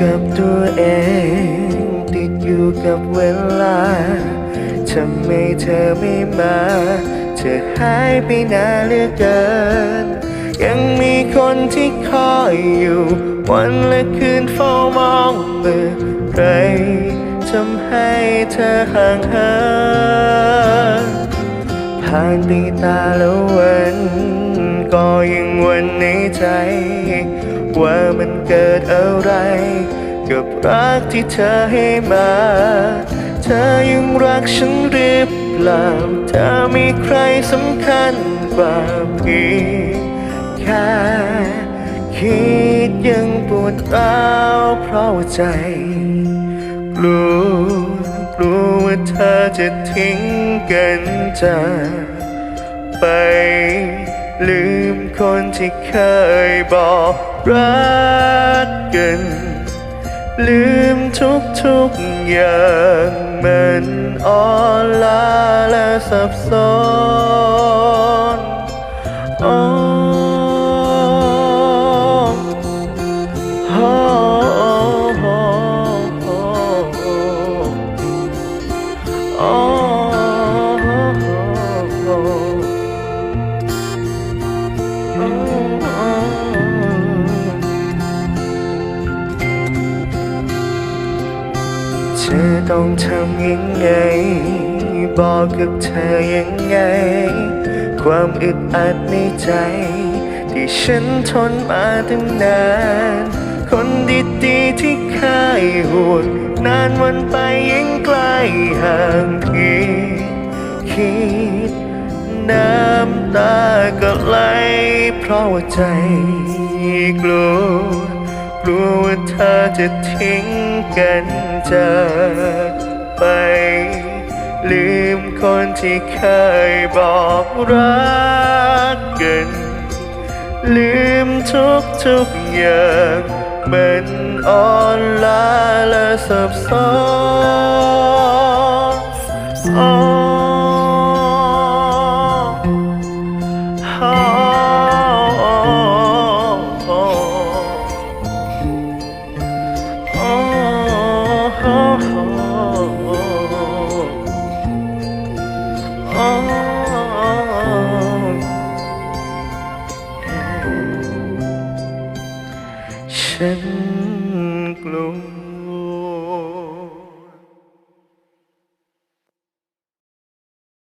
กับตัวเอง ติดอยู่กับเวลาทำไมเธอไม่มา เธอหายไปนานเหลือเกิน ยังมีคนที่คอยอยู่ วันและคืนเฝ้ามองเมื่อไรทำให้เธอห่างเหินผ่านไปตาแล้ววัน วันในใจ ว่ามันเกิดอะไร กับรักที่เธอให้มา เธอยังรักฉันหรือเปล่าเธอมีใครสำคัญกว่าเพียงแค่คิดยังปวดร้าวเพราะใจกลัวกลัวว่าเธอจะทิ้งกันจากไป ลืมคนที่เคยบอกรักกัน ลืมทุกทุกอย่างมันอ่อนล้าและสับสน อต้องทำยังไง บอกกับเธอยังไง ความอึดอัดในใจ ที่ฉันทนมาตั้งนาน คนดีๆที่เคยห่วงนานวันไปยังใกล้ห่างเพีคิด น้ำตาก็ไหลเพราะว่าใจกลัว ลัวว่าเธอจะทิ้งกันจากไป ลืมคนที่เคยบอกรักกัน ลืมทุกทุกอย่างมันอ่อนล้าและสับสนอ๋อ ฉันกลัว